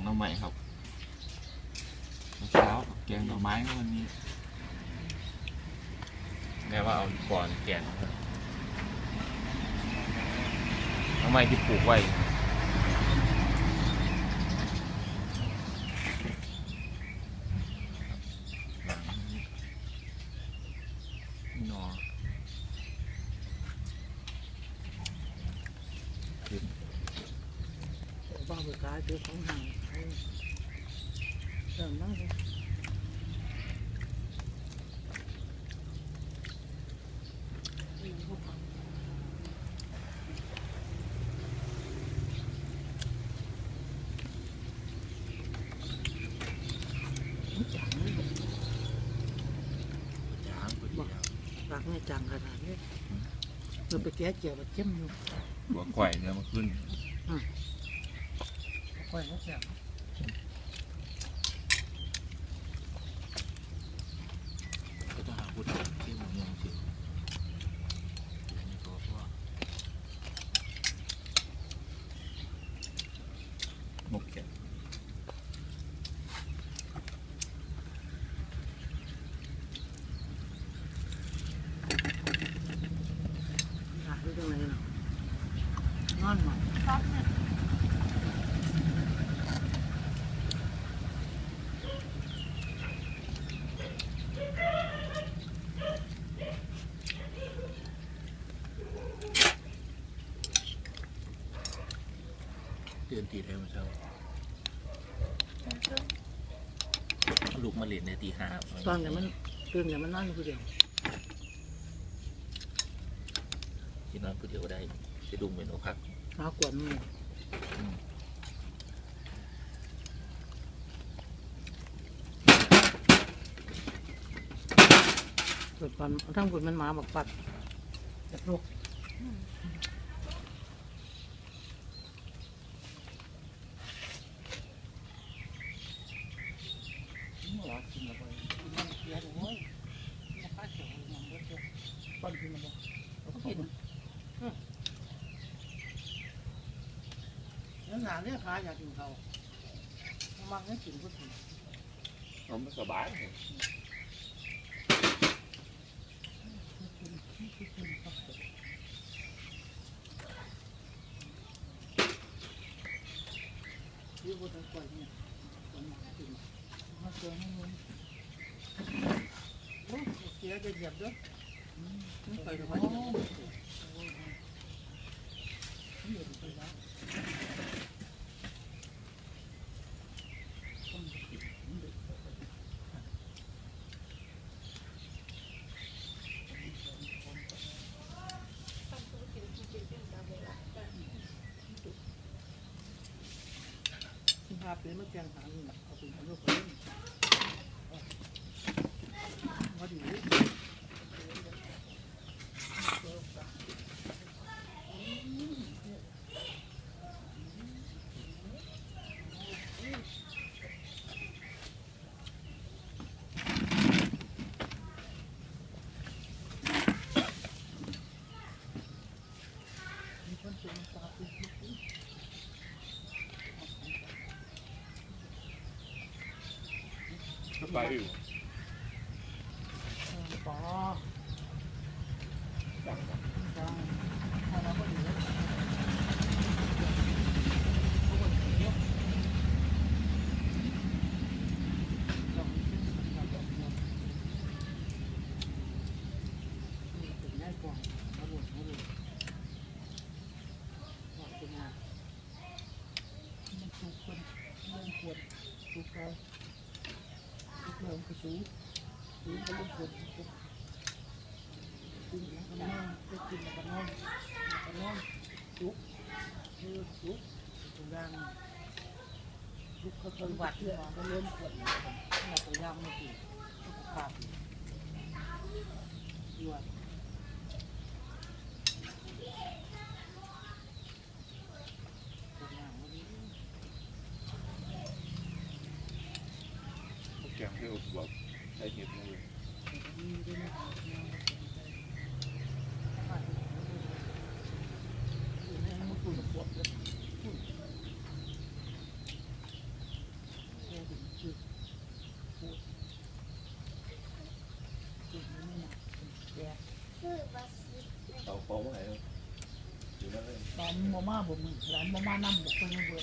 งหน่อไม้ครับเช้ากับแกงหน่อไม้ก็วันนี้แม่ว่าเอาก่อนแกนครับหน่อไม้ที่ปลูกไว้หนอบ้าไปขายซื้อของห่าง lắm rồi Bạc này chẳng Rồi bị ké chèo bạc chém luôn quẩy ra mà khuyên. quẩy nó chèo would เตือนตีไทยมันเช้าลูกมาเรียนในตีห้าตอนเดี๋ยวมันเรื่องเดี๋ยวมันนอนอยู่คนเดียวที่นอนผู้เดียวก็ได้จะดุงเป็นโอคักหากวนมันเกิดปันทั้งคนมันหมาบักปัดจะลุก นั่นหนาเนี่ยขาอยากกินเขามักให้กินก็กิน มันสบาย ที่บนต้นกล้วยเนี่ยคนมักกินมาเจอให้มึงโอ้เสียจะเหยียบด้วยไม่ไปหรอกวะเหยียบไปแล้ว าเปเมื่อแกงหางเอาไปทำลูกไปเล่นว่าดี ปอยู่ ปอจังจังถ้าเราก็อยู่แล้วเขาก็อยู่เยอะเราเราเราเรานี่เป็นแม่กวางเขาบ่นเขาบ่นว่าเป็นงานมันถูกคนเรื่องควรถูกเขาถูก เราไปสูงสูงก็เรื่องควรถูกกินแล้วก็นอนไปกินแล้วก็นอนแล้วก็นอนลุกคือลุกตรงย่างลุกเขาเคยวัดเลยก็เริ่มปวดแล้วก็ย่างไม่กินก็ขาดย Camry Outback chạy nghiệp mọi người tàu này không? Đàn mama bộ mình đàn năm bộ con vượt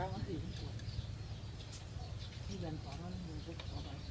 ไปช่างมันสิที่เรียนของมันมันก็เอไปย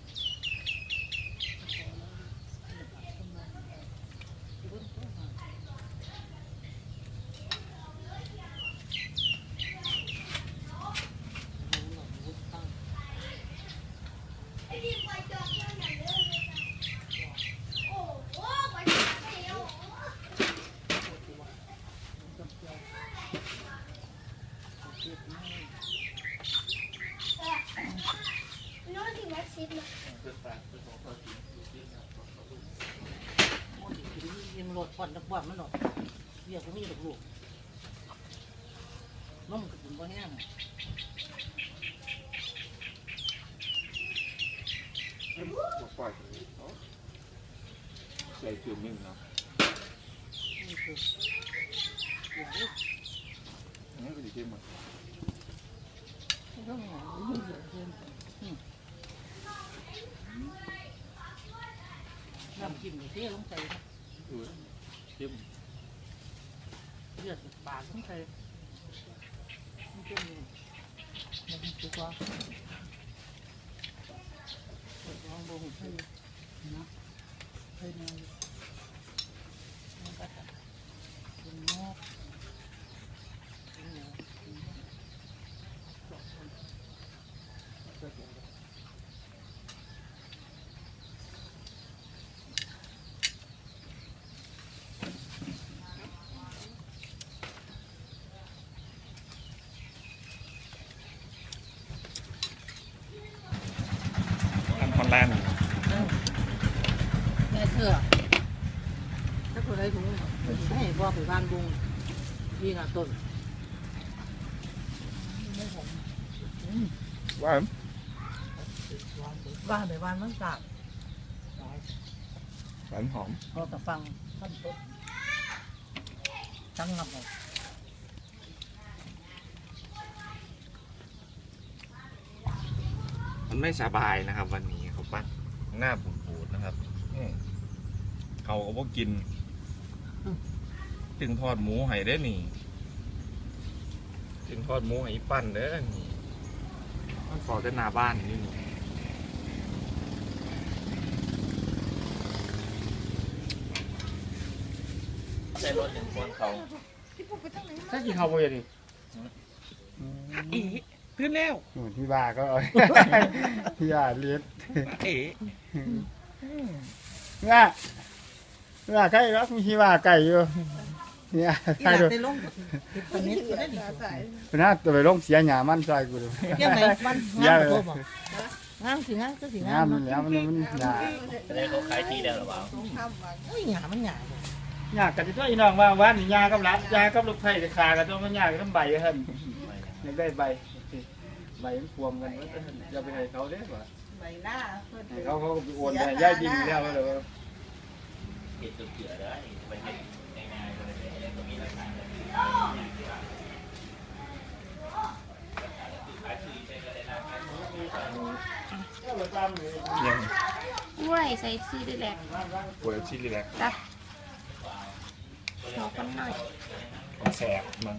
ิงโห ลดผ่อนนักบอลมันหลดเรียกว่ามีลูกลูกน้องก็ถึงบ่แห้งบวกไปใส่จุ่มมิ่งเนาะนี่คือเดี๋ยวนี้นี่ก็ดีขึ้นมาต้องหาเรื่องเดือดเดือนน้ำจิ้มนี่เที่ลงไปเออจิ้มเลือดปากลงไปมันเ tiêm. Bây giờ bà cũng thế, Không tiêm gì Nên không chịu qua. Rồi con bông hụt thầy Nó Thầy này Nó cắt ถ้าคนใดถุงให้บอไปบ้านบุงนี่นะต้นว่าบ้านไปบ้านมันสาบหวานหอมเราจะฟังท่านต้นจังงับเลยมันไม่สบายนะครับ วันนี้เขาปั้นหน้าปูดๆนะครับอืมเขาก็บ่กิน ถึงทอดหมูให้ได้อนี่ถึงทอดหมูให้อีปั้นเด้อนี่มันฟอแต่หน้าบ้านนี่นี่ใส่รถถึงคนเขาถ้ากินเขาบ่อยดิอีขึ้นแล้วอยู่ที่บ้านก็ที่บ้านเลี้ยงเอ๋ว่าว่าไก่ครับมีที่ว่าไก่อยู่ เนี่ยอีไก่หดูลับในลงตอนนี้ก็ได้ดีเป็นหน้าตัวไปลงเสียหยามันซอยกูดูยังไงมันงามโตบอกงามสิงามก็สิงางามมมันแล้วมันมันหยาจะได้เขาขายที่แล้วหรือเปล่าโอ้ยหยามันหยาหยากันจะช่วยน้องว่าวันนี้ยากับหลานยากับลูกไผ่จะขากันตัวมันยากับน้ำใบเฮิ่นอยากได้ใบใบมันพวงกันว่าจะไปให้เขาเด้อว่าใบหน้าเพิ่นให้เขาเขาก็ไปโอนให้ย่ายดินแล้วเลยว่าเห็ดเกลือได้ไปเห็ดง่ายๆเลย เนี่ยก็มีราคาเลยยังด้วยใส่ซีดีแลกปวดชิลิแลกจ้ะขอคนหน่อย มันแสบมัน